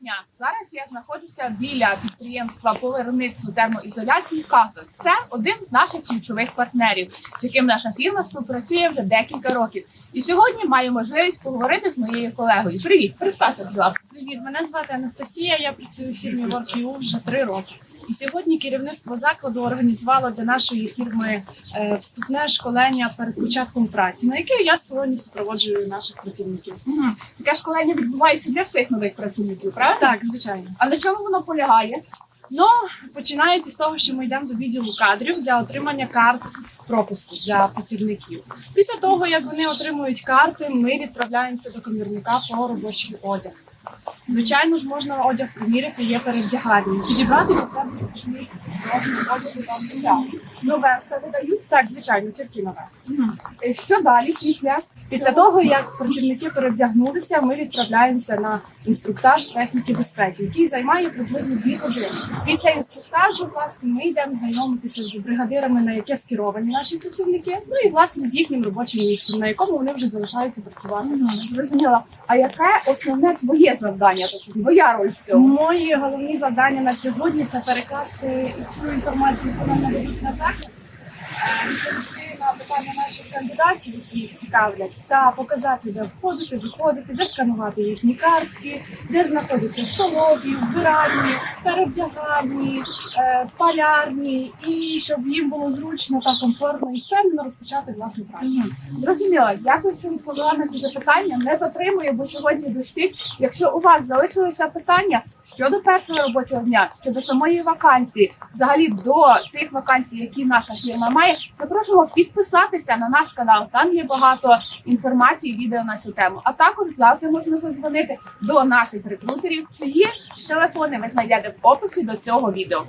дня. Зараз я знаходжуся біля підприємства Поверництво термоізоляції Казос. Це один з наших ключових партнерів, з яким наша фірма співпрацює вже декілька років. І сьогодні маю можливість поговорити з моєю колегою. Привіт, представся, будь ласка. Привіт, мене звати Анастасія. Я працюю в фірмі WorkU вже три роки. І сьогодні керівництво закладу організувало для нашої фірми е, вступне школення перед початком праці, на яке я сьогодні супроводжую наших працівників. Угу. Таке школення відбувається для всіх нових працівників, правда? Так, звичайно. А на чому воно полягає? Ну починається з того, що ми йдемо до відділу кадрів для отримання карт пропуску для працівників. Після того, як вони отримують карти, ми відправляємося до комірника по робочий одяг. Звичайно ж, можна одяг поміряти, є перевдягальні. Підібрати до себе зручний розмір одягу та. Нове все видають. Так, звичайно, тільки нове. Угу. Що далі після? Після того, як працівники перевдягнулися, ми відправляємося на інструктаж з техніки безпеки, який займає приблизно дві години. Після інструктажу, власне, ми йдемо знайомитися з бригадирами, на яке скеровані наші працівники, ну і власне з їхнім робочим місцем, на якому вони вже залишаються працювати. Зрозуміла. А яке основне твоє завдання? Тобто твоя роль в цьому? Мої головні завдання на сьогодні це перекласти всю інформацію, яку нам надають на заклад, е, відповісти на питання наших кандидатів, які цікавлять, та показати, де входити, виходити, де сканувати їхні картки, де знаходяться столові, вбиральні, перевдягальні, е, полярні, і щоб їм було зручно та комфортно і впевнено розпочати власну працю. Мгм. Зрозуміла. Дякую, що відповіла на ці запитання. Не затримую, бо сьогодні дощить. Якщо у вас залишилися питання щодо першого робочого дня, щодо самої вакансії, взагалі до тих вакансій, які наша фірма має, запрошуємо підписатися на наш канал. Там є багато інформації, відео на цю тему. А також завжди можна задзвонити до наших рекрутерів, чиї телефони ви знайдете в описі до цього відео.